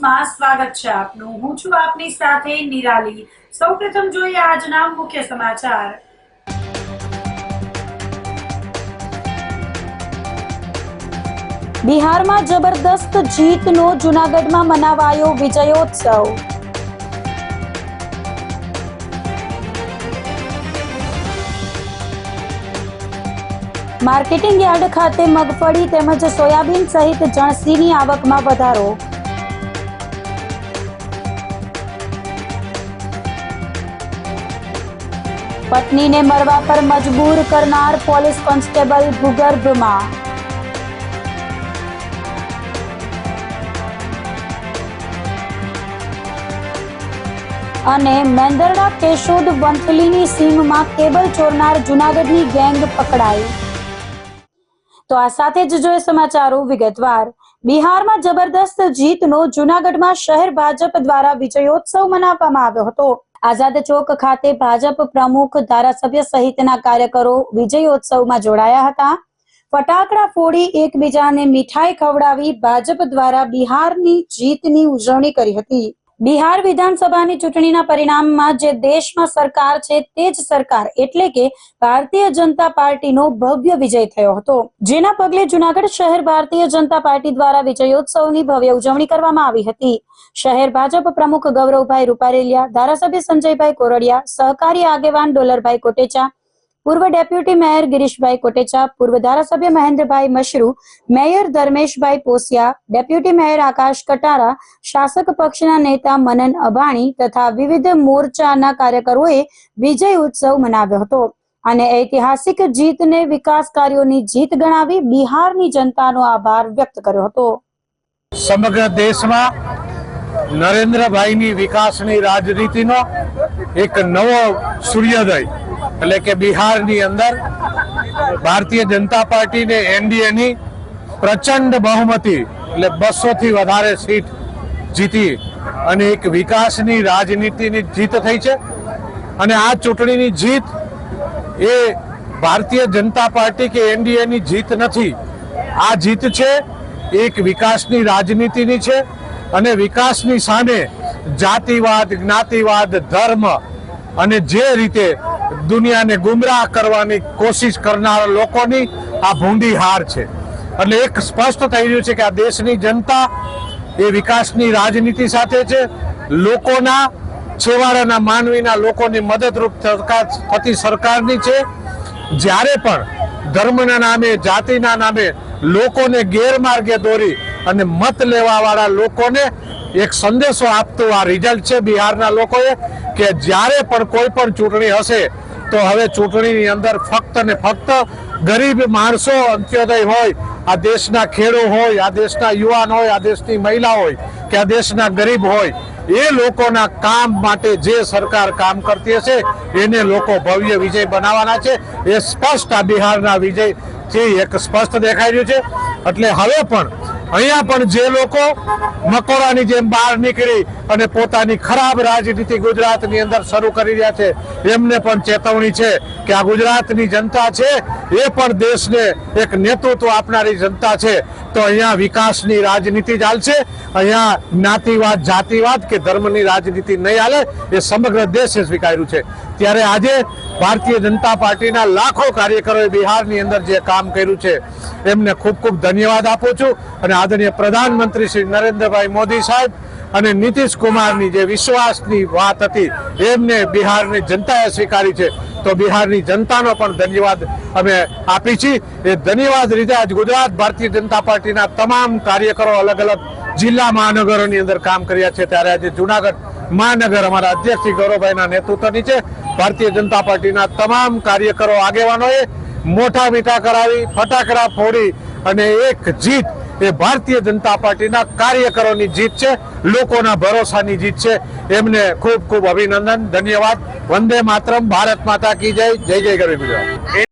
ન્યૂઝમાં સ્વાગત છે આપનું. હું છું આપની સાથે નિરાલી. સૌપ્રથમ જોઈએ આજના મુખ્ય સમાચાર. બિહારમાં જબરદસ્ત જીતનો જૂનાગઢમાં મનાવાયો વિજયોત્સવ. માર્કેટિંગ યાર્ડ ખાતે મગફળી તેમજ સોયાબીન સહિત જણસીની આવકમાં વધારો. પત્નીને મરવા પર મજબૂર કરનાર પોલીસ કોન્સ્ટેબલ ભૂગર્ભમાં. અને મેંદરડા કેશોદ વંથલીની સીમમાં કેબલ ચોરનાર જુનાગઢની ગેંગ પકડાઈ. તો આ સાથે જ જોઈએ સમાચારો વિગતવાર. બિહારમાં જબરદસ્ત જીતનો જુનાગઢમાં શહેર ભાજપ દ્વારા વિજયોત્સવ મનાવવામાં આવ્યો હતો. આઝાદ ચોક ખાતે ભાજપ પ્રમુખ ધારાસભ્ય સહિતના કાર્યકરો વિજયોત્સવમાં જોડાયા હતા. ફટાકડા ફોડી એકબીજાને મીઠાઈ ખવડાવી ભાજપ દ્વારા બિહારની જીતની ઉજવણી કરી હતી. બિહાર વિધાનસભાની ચૂંટણીના પરિણામમાં જે દેશમાં સરકાર છે તે જ સરકાર એટલે કે ભારતીય જનતા પાર્ટીનો ભવ્ય વિજય થયો હતો. જેના પગલે જુનાગઢ શહેર ભારતીય જનતા પાર્ટી દ્વારા વિજયોત્સવની ભવ્ય ઉજવણી કરવામાં આવી હતી. શહેર ભાજપ પ્રમુખ ગૌરવભાઈ રૂપારેલિયા, ધારાસભ્ય સંજયભાઈ કોરડિયા, સહકારી આગેવાન ડોલરભાઈ કોટેચા પૂર્વ ડેપ્યુટી મેયર ગિરીશભાઈ કોટેચા, પૂર્વ ધારાસભ્ય Mahendrabhai Mashru, mayor Dharmeshbhai Posiya, deputy mayor Akash Katara, શાસક પક્ષના નેતા મનન અભાણી તથા વિવિધ મોરચાના કાર્યકરોએ વિજય ઉત્સવ મનાવ્યો હતો. અને ઐતિહાસિક જીતને વિકાસ કાર્યોની જીત ગણાવી બિહારની જનતાનો આભાર વ્યક્ત કર્યો હતો. સમગ્ર દેશમાં નરેન્દ્રભાઈની વિકાસની રાજનીતિનો એક નવો સૂર્યોદય એટલે કે બિહારની અંદર ભારતીય જનતા પાર્ટીને એનડીએની પ્રચંડ બહુમતી, એટલે બસો થી વધારે સીટ જીતી અને એક વિકાસની રાજનીતિની જીત થઈ છે. અને આ ચૂંટણીની જીત એ ભારતીય જનતા પાર્ટી કે એનડીએની જીત નથી. આ જીત છે એક વિકાસની રાજનીતિની છે અને વિકાસની સામે જાતિવાદ, જ્ઞાતિવાદ, ધર્મ અને જે રીતે દુનિયાને ગુમરાહ કરવાની કોશિશ કરનાર લોકોની આ ભૂંડી હાર છે. એટલે એક સ્પષ્ટ થઈ રહ્યું છે કે આ દેશની જનતા એ વિકાસની રાજનીતિ સાથે છે. લોકોના છેવાડાના માનવીના લોકોની મદદરૂપ થતી સરકારની છે. જ્યારે પણ ધર્મના નામે, જાતિના નામે લોકોને ગેરમાર્ગે દોરી અને મત લેવાવાળા લોકોને એક સંદેશો આપતો આ રિઝલ્ટ છે બિહારના લોકોએ કે જ્યારે પણ કોઈ પણ ચૂંટણી હશે તો હવે ચૂંટણીની અંદર ફક્ત ને ફક્ત ગરીબ માણસો અંત્યોદય હોય, આ દેશના ખેડૂ હોય, આ દેશના યુવાન હોય, આ દેશની મહિલા હોય કે આ દેશના ગરીબ હોય, એ લોકોના કામ માટે જે સરકાર કામ કરતી હશે, એને લોકો ભવ્ય વિજય બનાવવાના છે. એ સ્પષ્ટ આ બિહારના વિજયથી એક સ્પષ્ટ દેખાઈ રહ્યું છે. એટલે હવે પણ અહીંયા પણ જે લોકો મકોડાની જેમ બહાર નીકળી અને પોતાની ખરાબ રાજનીતિ ગુજરાતની અંદર શરૂ કરી રહ્યા છે, એમને પણ ચેતવણી છે કે આ ગુજરાતની જનતા છે, એ પણ દેશને એક નેતૃત્વ આપનારી જનતા છે. તો અહીંયા વિકાસની રાજનીતિ ચાલશે. અહીંયા જ્ઞાતિવાદ, જાતિવાદ કે ધર્મની રાજનીતિ નહીં હાલે, એ સમગ્ર દેશે સ્વીકાર્યું છે. ત્યારે આજે ભારતીય જનતા પાર્ટીના લાખો કાર્યકરોએ બિહારની અંદર જે કામ કર્યું છે, એમને ખૂબ ખૂબ ધન્યવાદ આપું છું. અને આદરણીય પ્રધાનમંત્રી શ્રી નરેન્દ્રભાઈ મોદી સાહેબ અને નીતિશ કુમારની જે વિશ્વાસની વાત હતી, એમને બિહારની જનતાએ સ્વીકારી છે. તો બિહારની જનતાનો પણ ધન્યવાદ અમે આપી છીએ એ ધન્યવાદ રીતે આજ ગુજરાત ભારતીય જનતા પાર્ટીના તમામ કાર્યકરો અલગ અલગ જિલ્લા મહાનગરોની અંદર કામ કર્યા છે. ત્યારે આજે જુનાગઢ મહાનગર અમારા અધ્યક્ષ શ્રી ગૌરવભાઈના નેતૃત્વ નીચે ભારતીય જનતા પાર્ટીના તમામ કાર્યકરો આગેવાનોએ મોટા મીઠા કરાવી, ફટાકડા ફોડી અને એક જીત એ ભારતીય જનતા પાર્ટીના કાર્યકરોની જીત છે, લોકોના ભરોસાની જીત છે. એમને ખૂબ ખૂબ અભિનંદન, ધન્યવાદ. વંદે માતરમ, ભારત માતા કી જય. જય જય ગરવી ગુજરાત.